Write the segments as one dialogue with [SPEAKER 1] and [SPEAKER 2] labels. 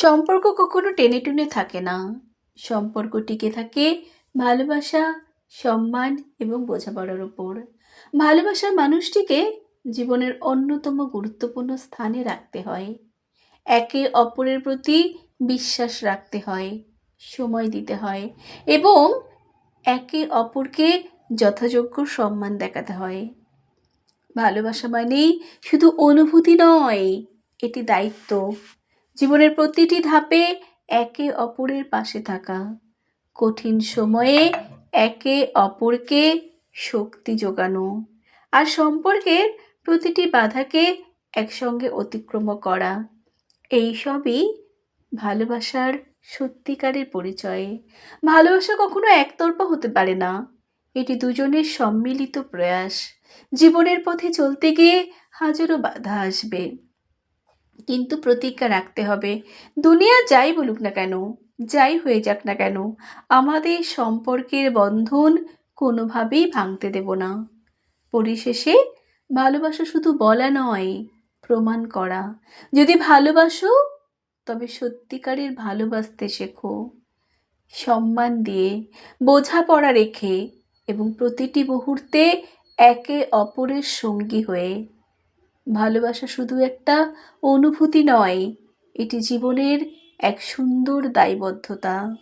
[SPEAKER 1] সম্পর্ক কখনো টেনে টুনে থাকে না। সম্পর্ক টিকে থাকে ভালোবাসা, সম্মান এবং বোঝাপড়ার উপর। ভালোবাসার মানুষটিকে জীবনের অন্যতম গুরুত্বপূর্ণ স্থানে রাখতে হয়। একে অপরের প্রতি বিশ্বাস রাখতে হয়, সময় দিতে হয় এবং একে অপরকে যথাযোগ্য সম্মান দেখাতে হয়। ভালোবাসা মানেই শুধু অনুভূতি নয়, এটি দায়িত্ব। জীবনের প্রতিটি ধাপে একে অপরের পাশে থাকা। কঠিন সময়ে একে অপরকে শক্তি যোগানো আর সম্পর্কের প্রতিটি বাধাকে একসঙ্গে অতিক্রম করা। এই সবই ভালোবাসার সত্যিকারের পরিচয়ে। ভালোবাসা কখনো একতরফা হতে পারে না। এটি দুজনের সম্মিলিত প্রয়াস। জীবনের পথে চলতে গিয়ে হাজারো বাধা আসবে। কিন্তু প্রতিজ্ঞা রাখতে হবে। দুনিয়া যাই বলুক না কেন, যাই হয়ে যাক না কেন, আমাদের সম্পর্কের বন্ধন কোনোভাবেই ভাঙতে দেব না। পরিশেষে, ভালোবাসা শুধু বলা নয়, প্রমাণ করা। যদি ভালোবাসো, তবে সত্যিকারের ভালোবাসতে শেখো। সম্মান দিয়ে, বোঝাপড়া রেখে এবং প্রতিটি মুহূর্তে একে অপরের সঙ্গী হয়ে ভালোবাসা শুধু একটা অনুভূতি নয় এটি জীবনের এক সুন্দর দায়বদ্ধতা।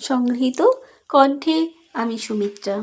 [SPEAKER 1] সংগৃহীত কণ্ঠে আমি সুমিত্রা।